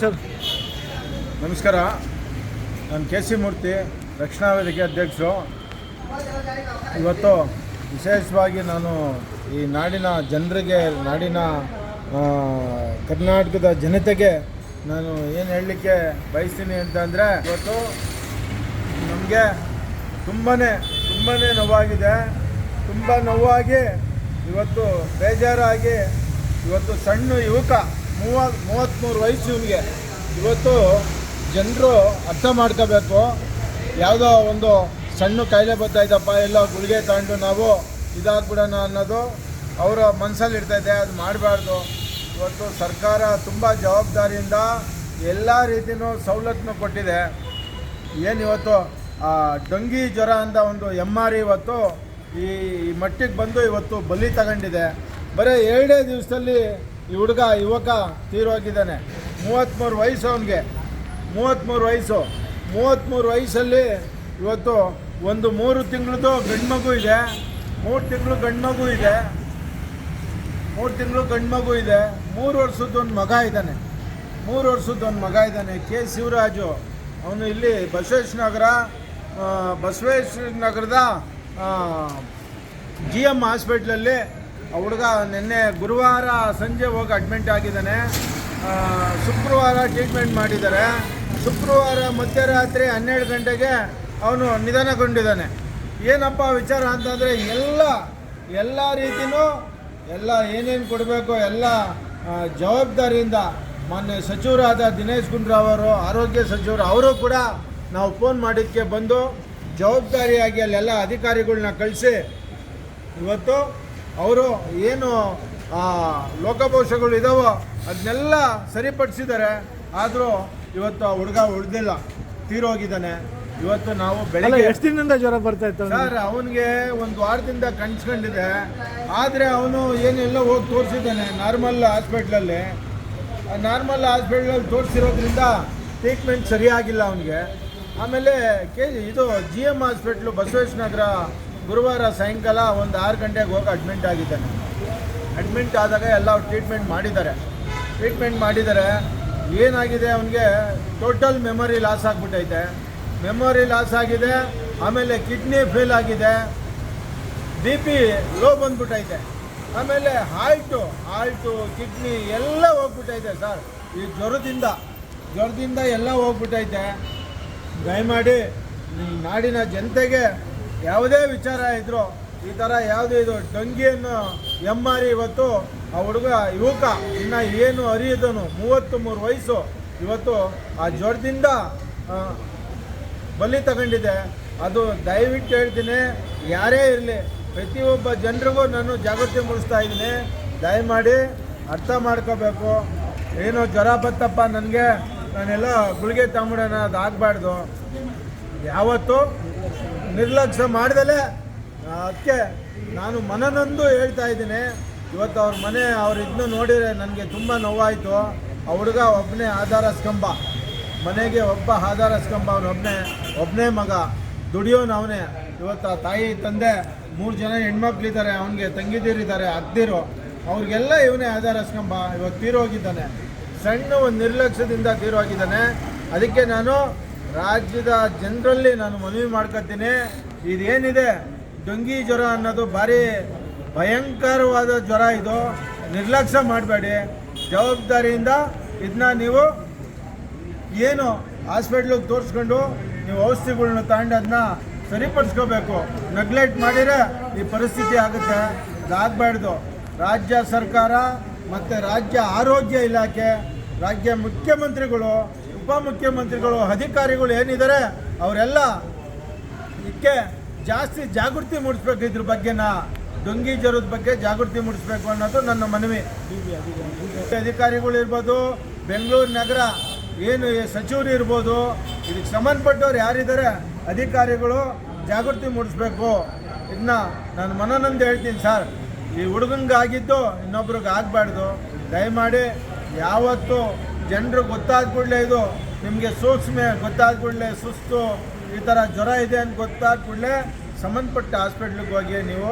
Sir. ನಮಸ್ಕಾರ. ನಾನು K C ಮೂರ್ತಿ, ರಕ್ಷಣಾ ವೇದಿಕೆ ಅಧ್ಯಕ್ಷರು. ಇವತ್ತು ವಿಶೇಷವಾಗಿ ನಾನು ಈ ನಾಡಿನ ಜನರಿಗೆ, ನಾಡಿನ ಕರ್ನಾಟಕದ ಜನತೆಗೆ ನಾನು ಏನು ಹೇಳಲಿಕ್ಕೆ ಬಯಸ್ತೀನಿ ಅಂತಂದರೆ ಇವತ್ತು ನಮಗೆ ತುಂಬಾ ತುಂಬಾ ನೋವಾಗಿದೆ. ತುಂಬ ನೋವಾಗಿ ಇವತ್ತು ಬೇಜಾರಾಗಿ ಇವತ್ತು ಸಣ್ಣ ಯುವಕ ಮೂವ ಮೂವತ್ತ್ಮೂರು ವಯಸ್ಸು ಇವನಿಗೆ. ಇವತ್ತು ಜನರು ಅರ್ಥ ಮಾಡ್ಕೋಬೇಕು. ಯಾವುದೋ ಒಂದು ಸಣ್ಣ ಕಾಯಿಲೆ ಬರ್ತಾಯಿದ್ದಪ್ಪ ಎಲ್ಲ ಗುಳಿಗೆ ತಗೊಂಡು ನಾವು ಇದಾಗ್ಬಿಡೋಣ ಅನ್ನೋದು ಅವರ ಮನಸ್ಸಲ್ಲಿ ಇರ್ತೈತೆ, ಅದು ಮಾಡಬಾರ್ದು. ಇವತ್ತು ಸರ್ಕಾರ ತುಂಬ ಜವಾಬ್ದಾರಿಯಿಂದ ಎಲ್ಲ ರೀತಿಯೂ ಸವಲತ್ತನ್ನು ಕೊಟ್ಟಿದೆ. ಏನು ಇವತ್ತು ಡೊಂಗಿ ಜ್ವರ ಅಂತ ಒಂದು ಎಂ ಆರ್ ಇವತ್ತು ಈ ಮಟ್ಟಿಗೆ ಬಂದು ಇವತ್ತು ಬಲಿ ತಗೊಂಡಿದೆ. ಬರೀ ಎರಡೇ ದಿವಸದಲ್ಲಿ ಈ ಹುಡುಗ ಯುವಕ ತೀರೋಗಿದ್ದಾನೆ ಮೂವತ್ತ್ಮೂರು ವಯಸ್ಸು ಅವನಿಗೆ. ಮೂವತ್ತ್ಮೂರು ವಯಸ್ಸು. ಮೂವತ್ತ್ಮೂರು ವಯಸ್ಸಲ್ಲಿ ಇವತ್ತು ಒಂದು ಮೂರು ತಿಂಗಳದ್ದು ಗಂಡು ಮಗು ಇದೆ. ಮೂರು ತಿಂಗಳು ಗಂಡು ಮಗು ಇದೆ. ಮೂರು ತಿಂಗಳು ಗಂಡು ಮಗು ಇದೆ. ಮೂರು ವರ್ಷದ ಒಂದು ಮಗ ಇದ್ದಾನೆ. ಮೂರು ವರ್ಷದ ಒಂದು ಮಗ ಇದ್ದಾನೆ. ಕೆ. ಶಿವರಾಜು. ಅವನು ಇಲ್ಲಿ ಬಸವೇಶ್ವರ ನಗರ ಬಸವೇಶ್ವರ ನಗರದ ಜಿ ಎಂ ಹಾಸ್ಪಿಟ್ಲಲ್ಲಿ ಹುಡುಗ ನಿನ್ನೆ ಗುರುವಾರ ಸಂಜೆ ಹೋಗಿ ಅಡ್ಮಿಂಟ್ ಆಗಿದ್ದಾನೆ. ಶುಕ್ರವಾರ ಟ್ರೀಟ್ಮೆಂಟ್ ಮಾಡಿದ್ದಾರೆ. ಶುಕ್ರವಾರ ಮಧ್ಯರಾತ್ರಿ ಹನ್ನೆರಡು ಗಂಟೆಗೆ ಅವನು ನಿಧನಗೊಂಡಿದ್ದಾನೆ. ಏನಪ್ಪ ವಿಚಾರ ಅಂತಂದರೆ ಎಲ್ಲ ಎಲ್ಲ ರೀತಿಯೂ ಎಲ್ಲ ಏನೇನು ಕೊಡಬೇಕು ಎಲ್ಲ ಜವಾಬ್ದಾರಿಯಿಂದ ಮಾನ್ಯ ಸಚಿವರಾದ ದಿನೇಶ್ ಗುಂಡ್ರಾವ್ ಅವರು, ಆರೋಗ್ಯ ಸಚಿವರು ಅವರು ಕೂಡ ನಾವು ಫೋನ್ ಮಾಡಿದ್ದಕ್ಕೆ ಬಂದು ಜವಾಬ್ದಾರಿಯಾಗಿ ಅಲ್ಲೆಲ್ಲ ಅಧಿಕಾರಿಗಳನ್ನ ಕಳಿಸಿ ಇವತ್ತು ಅವರು ಏನು ಆ, ಲೋಕಪೋಷಗಳು ಇದಾವೋ ಅದನ್ನೆಲ್ಲ ಸರಿಪಡಿಸಿದ್ದಾರೆ. ಆದರೂ ಇವತ್ತು ಆ ಹುಡುಗ ಉಳಿದಿಲ್ಲ. ತೀರೋಗಿದ್ದಾನೆ. ಇವತ್ತು ನಾವು ಬೆಳಗ್ಗೆ ಎಷ್ಟು ದಿನದಿಂದ ಜ್ವರ ಬರ್ತಾ ಇತ್ತು? ಸರ್ ಅವನಿಗೆ ಒಂದು ವಾರದಿಂದ ಕಣ್ಸ್ಕೊಂಡಿದೆ ಆದರೆ ಅವನು ಏನೆಲ್ಲ ಹೋಗಿ ತೋರಿಸಿದ್ದಾನೆ ನಾರ್ಮಲ್ ಹಾಸ್ಪಿಟ್ಲಲ್ಲಿ. ನಾರ್ಮಲ್ ಹಾಸ್ಪಿಟ್ಲಲ್ಲಿ ತೋರಿಸಿರೋದ್ರಿಂದ ಟ್ರೀಟ್ಮೆಂಟ್ ಸರಿಯಾಗಿಲ್ಲ ಅವನಿಗೆ. ಆಮೇಲೆ ಕೆ ಇದು G M hospital Basaveshwara Nagar ಗುರುವಾರ ಸಾಯಂಕಾಲ ಒಂದು ಆರು ಗಂಟೆಗೆ ಹೋಗಿ ಅಡ್ಮಿಂಟ್ ಆಗಿದ್ದಾನೆ. ಅಡ್ಮಿಂಟ್ ಆದಾಗ ಎಲ್ಲ ಟ್ರೀಟ್ಮೆಂಟ್ ಮಾಡಿದ್ದಾರೆ. ಟ್ರೀಟ್ಮೆಂಟ್ ಮಾಡಿದ್ದಾರೆ ಏನಾಗಿದೆ ಅವನಿಗೆ? ಟೋಟಲ್ ಮೆಮೊರಿ ಲಾಸ್ ಆಗಿಬಿಟ್ಟೈತೆ. ಮೆಮೊರಿ ಲಾಸ್ ಆಗಿದೆ, ಆಮೇಲೆ ಕಿಡ್ನಿ ಫೇಲ್ ಆಗಿದೆ ಬಿ ಪಿ ಲೋ ಬಂದ್ಬಿಟ್ಟೈತೆ. ಆಮೇಲೆ ಹಾಲ್ಟು ಹಾಲ್ಟು ಕಿಡ್ನಿ ಎಲ್ಲ ಹೋಗ್ಬಿಟ್ಟೈತೆ ಸರ್ ಈ ಜ್ವರದಿಂದ ಜ್ವರದಿಂದ ಎಲ್ಲ ಹೋಗ್ಬಿಟ್ಟೈತೆ. ದಯಮಾಡಿ ನಾಡಿನ ಜನತೆಗೆ ಯಾವುದೇ ವಿಚಾರ ಇದ್ರು ಈ ಥರ ಯಾವುದೇ ಇದು ಡೊಂಗಿಯನ್ನು ಎಮ್ಮಾರಿ ಇವತ್ತು ಆ ಹುಡುಗ ಯುವಕ, ಇನ್ನು ಏನು ಅರಿಯದನು ಮೂವತ್ತು ಮೂರು ವಯಸ್ಸು ಇವತ್ತು ಆ ಜ್ವರದಿಂದ ಬಲಿ ತಗೊಂಡಿದೆ. ಅದು ದಯವಿಟ್ಟು ಹೇಳ್ತೀನಿ, ಯಾರೇ ಇರಲಿ, ಪ್ರತಿಯೊಬ್ಬ ಜನರಿಗೂ ನಾನು ಜಾಗೃತಿ ಮೂಡಿಸ್ತಾ ಇದ್ದೀನಿ. ದಯಮಾಡಿ ಅರ್ಥ ಮಾಡ್ಕೋಬೇಕು. ಏನೋ ಜ್ವರ ಬತ್ತಪ್ಪ ನನಗೆ. ನಾನೆಲ್ಲ ಗುಳಿಗೆ ತಗೊಂಬಿಡೋಣ ಅದು ಆಗಬಾರ್ದು. ಯಾವತ್ತು ನಿರ್ಲಕ್ಷ್ಯ ಮಾಡಿದಲೆ ಅದಕ್ಕೆ ನಾನು ಮನನೊಂದು ಹೇಳ್ತಾ ಇದ್ದೀನಿ. ಇವತ್ತು ಅವ್ರ ಮನೆ ಅವ್ರ ಇದನ್ನು ನೋಡಿದರೆ ನನಗೆ ತುಂಬ ನೋವಾಯಿತು. ಆ ಹುಡುಗ ಒಬ್ಬನೇ ಆಧಾರ ಸ್ತಂಭ ಮನೆಗೆ ಒಬ್ಬ ಆಧಾರ ಸ್ತಂಭ ಅವನೊಬ್ಬನೇ ಒಬ್ಬನೇ ಮಗ. ದುಡಿಯೋನು ಅವನೇ. ಇವತ್ತು ಆ ತಾಯಿ ತಂದೆ, ಮೂರು ಜನ ಹೆಣ್ಮಕ್ಳಿದ್ದಾರೆ ಅವನಿಗೆ ತಂಗಿದಿರಿದ್ದಾರೆ ಅದ್ದಿರು. ಅವ್ರಿಗೆಲ್ಲ ಇವನೇ ಆಧಾರ ಸ್ತಂಭ ಇವತ್ತು ತೀರೋಗಿದ್ದಾನೆ. ಸಣ್ಣ ಒಂದು ನಿರ್ಲಕ್ಷ್ಯದಿಂದ ತೀರೋಗಿದ್ದಾನೆ. ಅದಕ್ಕೆ ನಾನು ರಾಜ್ಯದ ಜನರಲ್ಲಿ ನಾನು ಮನವಿ ಮಾಡ್ಕೊತೀನಿ ಇದೇನಿದೆ? ಡೊಂಗಿ ಜ್ವರ ಅನ್ನೋದು ಭಾರಿ ಭಯಂಕರವಾದ ಜ್ವರ ಇದು. ನಿರ್ಲಕ್ಷ್ಯ ಮಾಡಬೇಡಿ. ಜವಾಬ್ದಾರಿಯಿಂದ ಇದನ್ನ ನೀವು ಏನು ಹಾಸ್ಪಿಟ್ಲಿಗೆ ತೋರಿಸ್ಕೊಂಡು ನೀವು ಔಷಧಿಗಳನ್ನ ತಗೊಂಡು ಅದನ್ನ ಸರಿಪಡಿಸ್ಕೋಬೇಕು. ನೆಗ್ಲೆಕ್ಟ್ ಮಾಡಿದರೆ ಈ ಪರಿಸ್ಥಿತಿ ಆಗುತ್ತೆ. ಇದಾಗಬಾರ್ದು ರಾಜ್ಯ ಸರ್ಕಾರ ಮತ್ತು ರಾಜ್ಯ ಆರೋಗ್ಯ ಇಲಾಖೆ, ರಾಜ್ಯ ಮುಖ್ಯಮಂತ್ರಿಗಳು ಉಪಮುಖ್ಯಮಂತ್ರಿಗಳು, ಅಧಿಕಾರಿಗಳು ಏನಿದ್ದಾರೆ, ಅವರೆಲ್ಲ ಇದಕ್ಕೆ ಜಾಸ್ತಿ ಜಾಗೃತಿ ಮೂಡಿಸ್ಬೇಕು ಇದ್ರ ಬಗ್ಗೆನ ಡೊಂಗಿ ಜ್ವರದ ಬಗ್ಗೆ ಜಾಗೃತಿ ಮೂಡಿಸ್ಬೇಕು ಅನ್ನೋದು ನನ್ನ ಮನವಿ. ಅಧಿಕಾರಿಗಳು ಇರ್ಬೋದು, ಬೆಂಗಳೂರು ನಗರ ಏನು ಸಚಿವರು ಇರ್ಬೋದು, ಇದಕ್ಕೆ ಸಂಬಂಧಪಟ್ಟವ್ರು ಯಾರಿದ್ದಾರೆ, ಅಧಿಕಾರಿಗಳು ಜಾಗೃತಿ ಮೂಡಿಸ್ಬೇಕು. ಇದನ್ನ ನಾನು ಮನನೊಂದು ಹೇಳ್ತೀನಿ ಸರ್. ಈ ಹುಡುಗಂಗಾಗಿದ್ದು ಇನ್ನೊಬ್ರಿಗೆ ಆಗಬಾರ್ದು. ದಯಮಾಡಿ ಯಾವತ್ತು ಜನರು ಗೊತ್ತಾದ ಕೂಡಲೇ ಇದು, ನಿಮಗೆ ಸೂಕ್ಷ್ಮೆ ಗೊತ್ತಾದ ಕೂಡಲೇ ಸುಸ್ತು, ಈ ಥರ ಜ್ವರ ಇದೆ ಅಂತ ಗೊತ್ತಾದ ಕೂಡಲೇ ಸಂಬಂಧಪಟ್ಟ ಹಾಸ್ಪಿಟ್ಲಿಗೆ ಹೋಗಿ ನೀವು